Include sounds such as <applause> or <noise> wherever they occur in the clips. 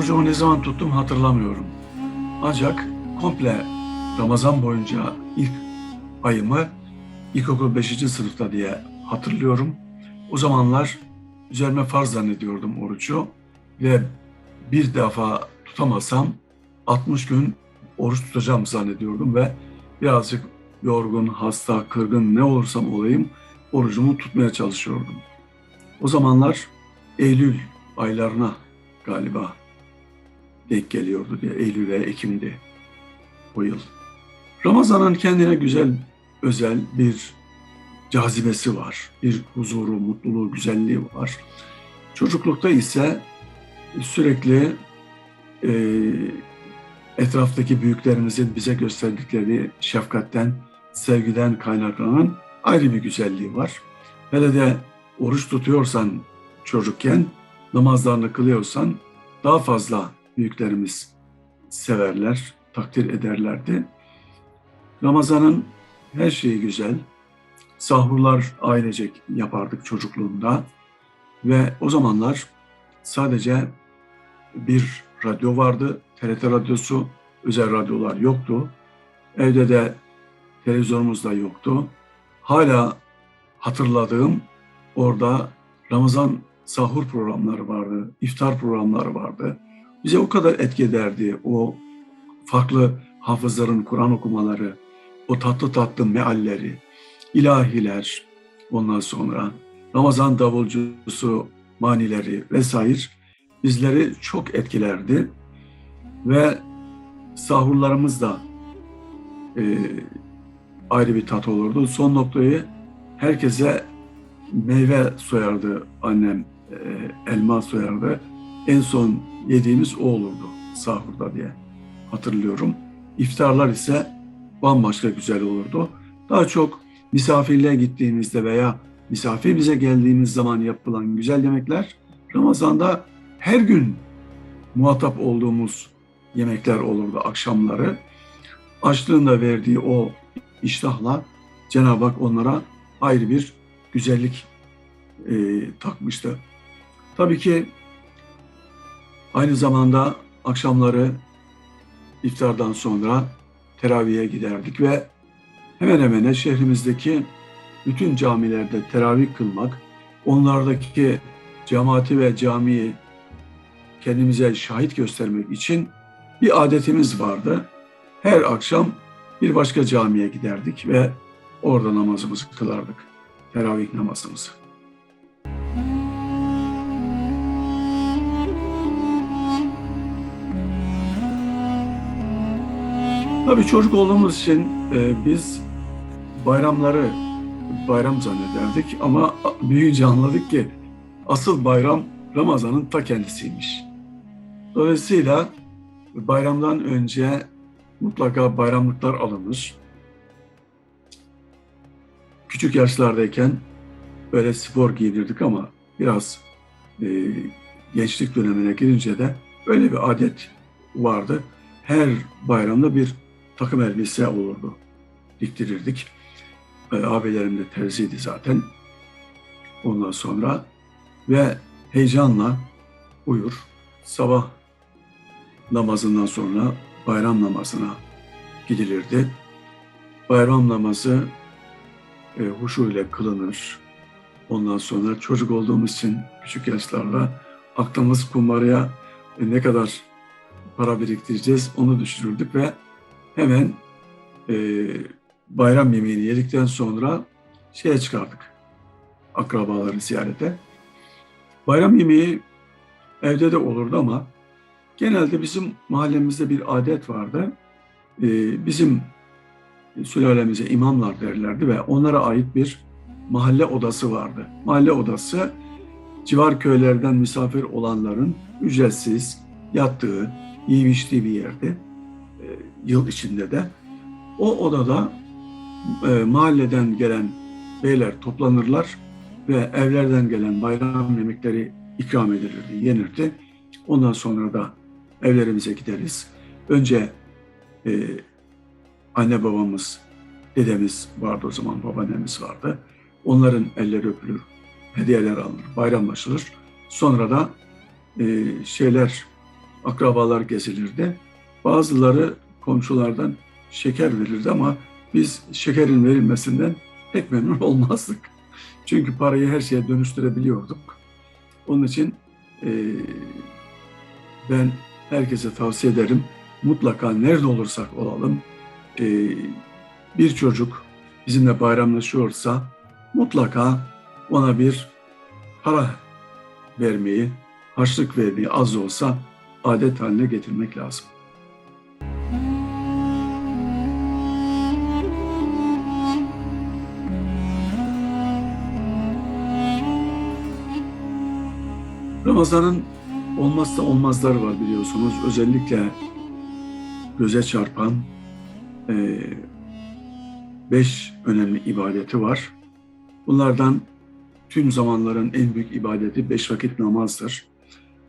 Orucumu ne zaman tuttum hatırlamıyorum. Ancak komple Ramazan boyunca ilk ayımı ilkokul 5. sınıfta diye hatırlıyorum. O zamanlar üzerime farz zannediyordum orucu ve bir defa tutamasam 60 gün oruç tutacağım zannediyordum ve birazcık yorgun, hasta, kırgın ne olursam olayım orucumu tutmaya çalışıyordum. O zamanlar Eylül aylarına galiba denk geliyordu diye. Eylül ve Ekim'di o yıl. Ramazan'ın kendine güzel, özel bir cazibesi var. Bir huzuru, mutluluğu, güzelliği var. Çocuklukta ise sürekli e, etraftaki büyüklerimizin bize gösterdikleri şefkatten, sevgiden kaynaklanan ayrı bir güzelliği var. Hele de oruç tutuyorsan çocukken, namazlarını kılıyorsan daha fazla büyüklerimiz severler, takdir ederlerdi. Ramazan'ın her şeyi güzel. Sahurlar ailecek yapardık çocukluğumda. Ve o zamanlar sadece bir radyo vardı. TRT radyosu, özel radyolar yoktu. Evde de televizyonumuz da yoktu. Hala hatırladığım orada Ramazan sahur programları vardı, iftar programları vardı. Bize o kadar etki ederdi o farklı hafızların Kur'an okumaları, o tatlı tatlı mealleri, ilahiler, ondan sonra Ramazan davulcusu manileri vesaire bizleri çok etkilerdi. Ve sahurlarımız da e, ayrı bir tat olurdu. Son noktayı herkese meyve soyardı annem, e, elma soyardı. En son yediğimiz o olurdu sahurda diye hatırlıyorum. İftarlar ise bambaşka güzel olurdu. Daha çok misafirliğe gittiğimizde veya misafir bize geldiğimiz zaman yapılan güzel yemekler Ramazan'da her gün muhatap olduğumuz yemekler olurdu akşamları. Açlığında verdiği o iştahla Cenab-ı Hak onlara ayrı bir güzellik e, takmıştı. Tabii ki aynı zamanda akşamları iftardan sonra teraviye giderdik ve hemen hemen şehrimizdeki bütün camilerde teravih kılmak, onlardaki cemaati ve camiyi kendimize şahit göstermek için bir adetimiz vardı. Her akşam bir başka camiye giderdik ve orada namazımızı kılardık. Teravih namazımızı. Tabii çocuk olduğumuz için e, biz bayramları bayram zannederdik ama büyüyünce anladık ki asıl bayram Ramazan'ın ta kendisiymiş. Dolayısıyla bayramdan önce mutlaka bayramlıklar alınır. Küçük yaşlardayken böyle spor giydirdik ama biraz e, gençlik dönemine girince de öyle bir adet vardı. Her bayramda bir takım elbise olurdu. Diktirirdik. E, abilerim de terziydi zaten. Ondan sonra ve heyecanla uyur. Sabah namazından sonra bayram namazına gidilirdi. Bayram namazı e, huşu ile kılınır. Ondan sonra çocuk olduğumuz için küçük yaşlarla aklımız kumaraya e, ne kadar para biriktireceğiz onu düşürürdük ve hemen e, bayram yemeğini yedikten sonra şeye çıkardık. Akrabaları ziyarete. Bayram yemeği evde de olurdu ama genelde bizim mahallemizde bir adet vardı. Ee, bizim sülalemize imamlar derlerdi ve onlara ait bir mahalle odası vardı. Mahalle odası civar köylerden misafir olanların ücretsiz yattığı, yiyip içtiği bir yerdi. Ee, yıl içinde de. O odada e, mahalleden gelen beyler toplanırlar ve evlerden gelen bayram yemekleri ikram edilirdi, yenirdi. Ondan sonra da evlerimize gideriz. Önce e, anne babamız, dedemiz vardı o zaman, babaannemiz vardı. Onların elleri öpülür, hediyeler alınır, bayramlaşılır. Sonra da e, şeyler, akrabalar gezilirdi. Bazıları komşulardan şeker verirdi ama biz şekerin verilmesinden pek memnun <laughs> olmazdık. Çünkü parayı her şeye dönüştürebiliyorduk. Onun için e, ben herkese tavsiye ederim. Mutlaka nerede olursak olalım e, bir çocuk bizimle bayramlaşıyorsa mutlaka ona bir para vermeyi, harçlık vermeyi az olsa adet haline getirmek lazım. Ramazan'ın olmazsa olmazları var biliyorsunuz. Özellikle göze çarpan e, beş önemli ibadeti var. Bunlardan tüm zamanların en büyük ibadeti beş vakit namazdır.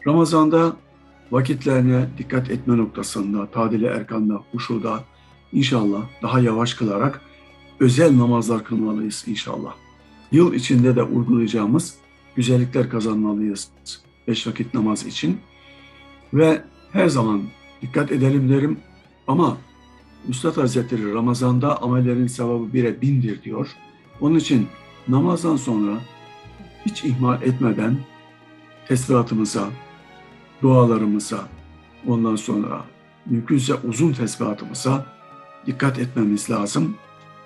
Ramazan'da vakitlerine dikkat etme noktasında, tadili erkanda, huşuda inşallah daha yavaş kılarak özel namazlar kılmalıyız inşallah. Yıl içinde de uygulayacağımız güzellikler kazanmalıyız beş vakit namaz için. Ve her zaman dikkat edelim derim ama Üstad Hazretleri Ramazan'da amellerin sevabı bire bindir diyor. Onun için namazdan sonra hiç ihmal etmeden tesbihatımıza, dualarımıza, ondan sonra mümkünse uzun tesbihatımıza dikkat etmemiz lazım.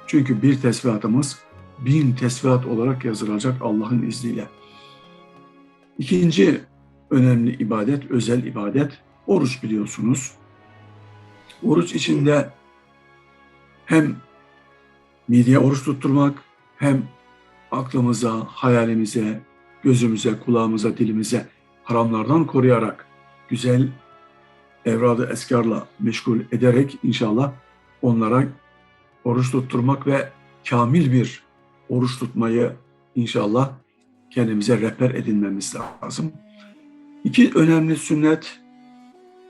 Çünkü bir tesbihatımız bin tesbihat olarak yazılacak Allah'ın izniyle. İkinci önemli ibadet, özel ibadet, oruç biliyorsunuz. Oruç içinde hem mideye oruç tutturmak, hem aklımıza, hayalimize, gözümüze, kulağımıza, dilimize haramlardan koruyarak güzel evradı eskarla meşgul ederek inşallah onlara oruç tutturmak ve kamil bir oruç tutmayı inşallah kendimize rehber edinmemiz lazım. İki önemli sünnet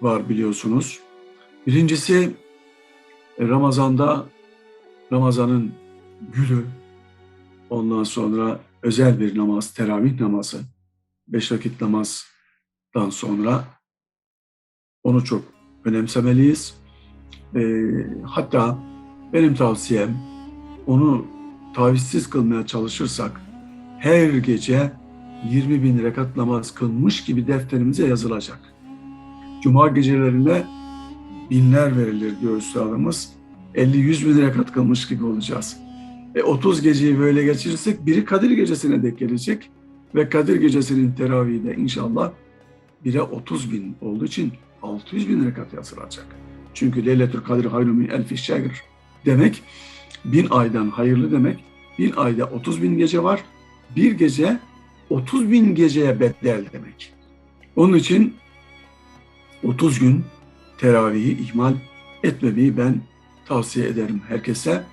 var biliyorsunuz. Birincisi Ramazan'da Ramazan'ın gülü, ondan sonra özel bir namaz, teravih namazı, beş vakit namazdan sonra onu çok önemsemeliyiz. E, hatta benim tavsiyem onu tavizsiz kılmaya çalışırsak her gece 20 bin rekat namaz kılmış gibi defterimize yazılacak. Cuma gecelerinde binler verilir diyor üstadımız. 50-100 bin rekat kılmış gibi olacağız. E 30 geceyi böyle geçirirsek biri Kadir gecesine denk gelecek. Ve Kadir gecesinin teravihi de inşallah 1'e 30 bin olduğu için 600 bin rekat yazılacak. Çünkü Leyletül Kadir hayrü min elfi şehr demek bin aydan hayırlı demek. Bin ayda 30 bin gece var. Bir gece 30 bin geceye bedel demek. Onun için 30 gün teravihi ihmal etmemeyi ben tavsiye ederim herkese.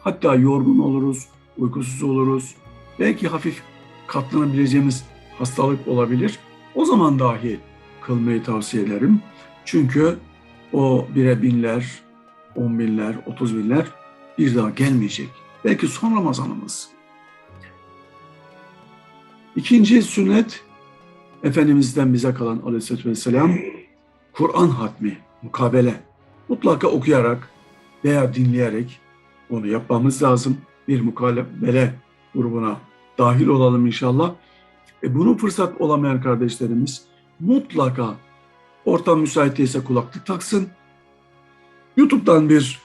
Hatta yorgun oluruz, uykusuz oluruz. Belki hafif katlanabileceğimiz hastalık olabilir. O zaman dahi kılmayı tavsiye ederim. Çünkü o bire binler, on binler, otuz binler bir daha gelmeyecek. Belki son Ramazanımız. İkinci sünnet, Efendimiz'den bize kalan aleyhissalatü vesselam, Kur'an hatmi, mukabele. Mutlaka okuyarak veya dinleyerek onu yapmamız lazım. Bir mukabele grubuna dahil olalım inşallah. E bunu fırsat olamayan kardeşlerimiz mutlaka ortam müsait değilse kulaklık taksın. YouTube'dan bir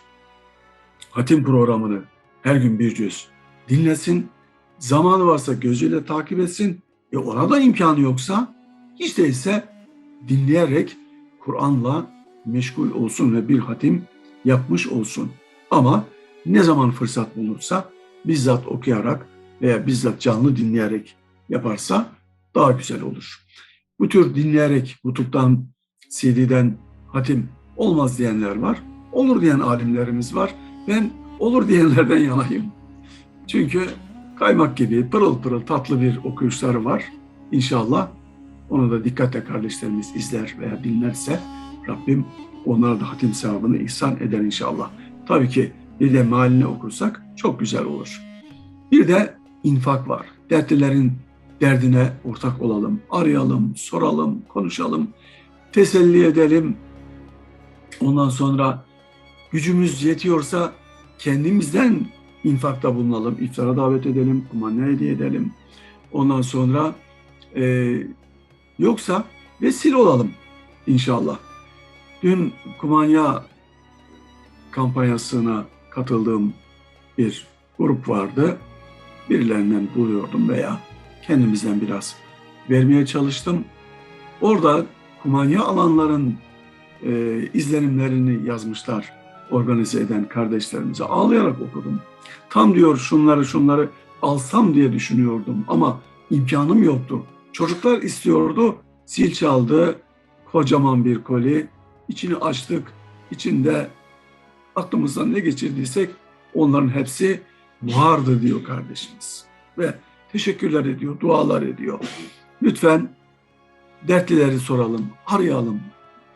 hatim programını her gün bir cüz dinlesin. Zamanı varsa gözüyle takip etsin. E ona da imkanı yoksa hiç değilse dinleyerek Kur'an'la meşgul olsun ve bir hatim yapmış olsun. Ama ne zaman fırsat bulursa bizzat okuyarak veya bizzat canlı dinleyerek yaparsa daha güzel olur. Bu tür dinleyerek YouTube'dan, CD'den hatim olmaz diyenler var. Olur diyen alimlerimiz var. Ben olur diyenlerden <laughs> yanayım. Çünkü kaymak gibi pırıl pırıl tatlı bir okuyuşları var. İnşallah onu da dikkatle kardeşlerimiz izler veya dinlerse Rabbim onlara da hatim sevabını ihsan eder inşallah. Tabii ki bir de mahalline okursak çok güzel olur. Bir de infak var. Dertlilerin derdine ortak olalım, arayalım, soralım, konuşalım. teselli edelim. Ondan sonra gücümüz yetiyorsa kendimizden infakta bulunalım, iftara davet edelim, kumanya hediye edelim. Ondan sonra e, yoksa vesile olalım inşallah. Dün kumanya kampanyasına katıldığım bir grup vardı. Birilerinden buluyordum veya kendimizden biraz vermeye çalıştım. Orada kumanya alanların e, izlenimlerini yazmışlar organize eden kardeşlerimize. Ağlayarak okudum. Tam diyor şunları şunları alsam diye düşünüyordum ama imkanım yoktu. Çocuklar istiyordu. Zil çaldı. Kocaman bir koli. İçini açtık. İçinde aklımızdan ne geçirdiysek onların hepsi vardı diyor kardeşimiz. Ve teşekkürler ediyor, dualar ediyor. Lütfen dertlileri soralım, arayalım.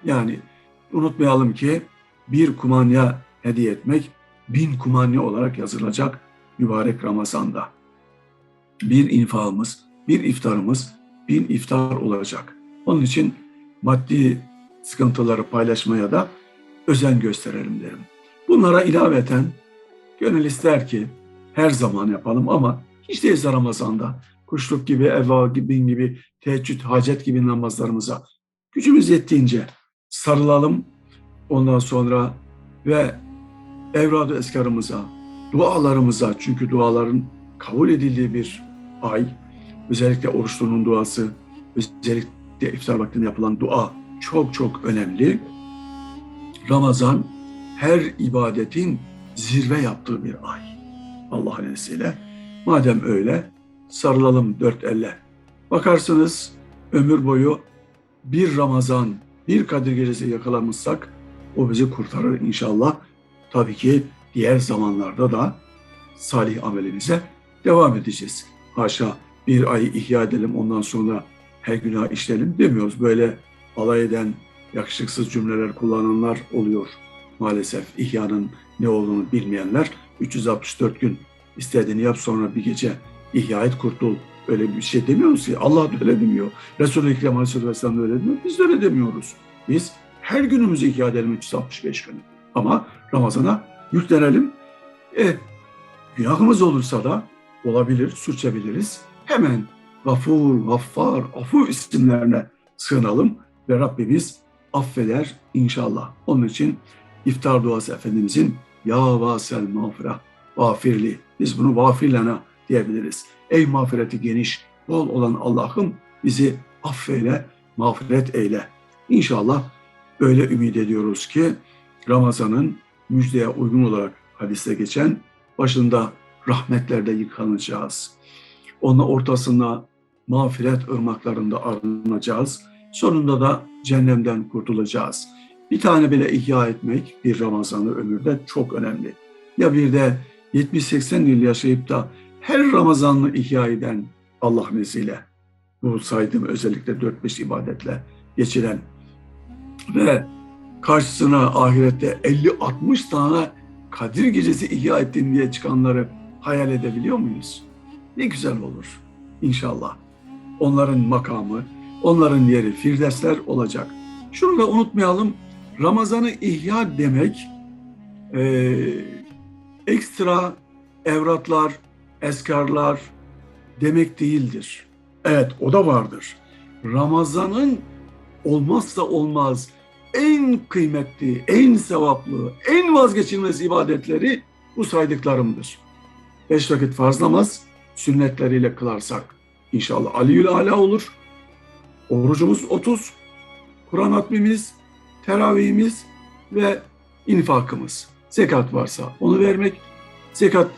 Yani unutmayalım ki bir kumanya hediye etmek bin kumanya olarak yazılacak mübarek Ramazan'da. Bir infağımız, bir iftarımız bin iftar olacak. Onun için maddi sıkıntıları paylaşmaya da özen gösterelim derim. Bunlara ilaveten gönül ister ki her zaman yapalım ama hiç değilse Ramazan'da kuşluk gibi, eva gibi gibi, teheccüd, hacet gibi namazlarımıza gücümüz yettiğince sarılalım. Ondan sonra ve evrad-ı eskarımıza, dualarımıza çünkü duaların kabul edildiği bir ay, özellikle oruçlunun duası, özellikle iftar vaktinde yapılan dua çok çok önemli. Ramazan her ibadetin zirve yaptığı bir ay. Allah'ın izniyle. Madem öyle sarılalım dört elle. Bakarsınız ömür boyu bir Ramazan, bir Kadir Gecesi yakalamışsak o bizi kurtarır inşallah. Tabii ki diğer zamanlarda da salih amelimize devam edeceğiz. Haşa bir ayı ihya edelim ondan sonra her günah işleyelim demiyoruz. Böyle alay eden yakışıksız cümleler kullananlar oluyor. Maalesef ihyanın ne olduğunu bilmeyenler 364 gün istediğini yap sonra bir gece ihya et kurtul. Öyle bir şey demiyoruz ki. Allah da öyle demiyor. Resulü Ekrem Aleyhisselam da öyle demiyor. Biz de öyle demiyoruz. Biz her günümüzü ihya edelim 365 günü. Ama Ramazan'a yüklenelim. E, günahımız olursa da olabilir, sürçebiliriz. Hemen Gafur, Gaffar, Afu isimlerine sığınalım ve Rabbimiz affeder inşallah. Onun için iftar duası Efendimizin Ya vasel mağfira, vafirli. Biz bunu vafirlana diyebiliriz. Ey mağfireti geniş, bol olan Allah'ım bizi affeyle, mağfiret eyle. İnşallah öyle ümit ediyoruz ki Ramazan'ın müjdeye uygun olarak hadiste geçen başında rahmetlerde yıkanacağız. Onun ortasında mağfiret ırmaklarında arınacağız. Sonunda da cehennemden kurtulacağız. Bir tane bile ihya etmek bir Ramazan'ı ömürde çok önemli. Ya bir de 70-80 yıl yaşayıp da her Ramazan'ı ihya eden Allah izniyle bu saydığım özellikle 4-5 ibadetle geçiren ve karşısına ahirette 50-60 tane Kadir Gecesi ihya ettin diye çıkanları hayal edebiliyor muyuz? Ne güzel olur inşallah. Onların makamı, onların yeri firdevsler olacak. Şunu da unutmayalım, Ramazan'ı ihya demek e, ekstra evratlar, eskarlar demek değildir. Evet o da vardır. Ramazan'ın olmazsa olmaz en kıymetli, en sevaplı, en vazgeçilmez ibadetleri bu saydıklarımdır. Beş vakit farz namaz sünnetleriyle kılarsak inşallah Aliül Ala olur. Orucumuz 30, Kur'an hatmimiz, teravihimiz ve infakımız. Zekat varsa onu vermek, zekat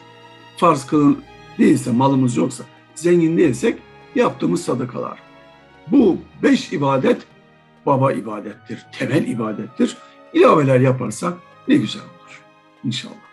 farz kılın değilse, malımız yoksa, zengin değilsek yaptığımız sadakalar. Bu beş ibadet baba ibadettir, temel ibadettir. İlaveler yaparsak ne güzel olur inşallah.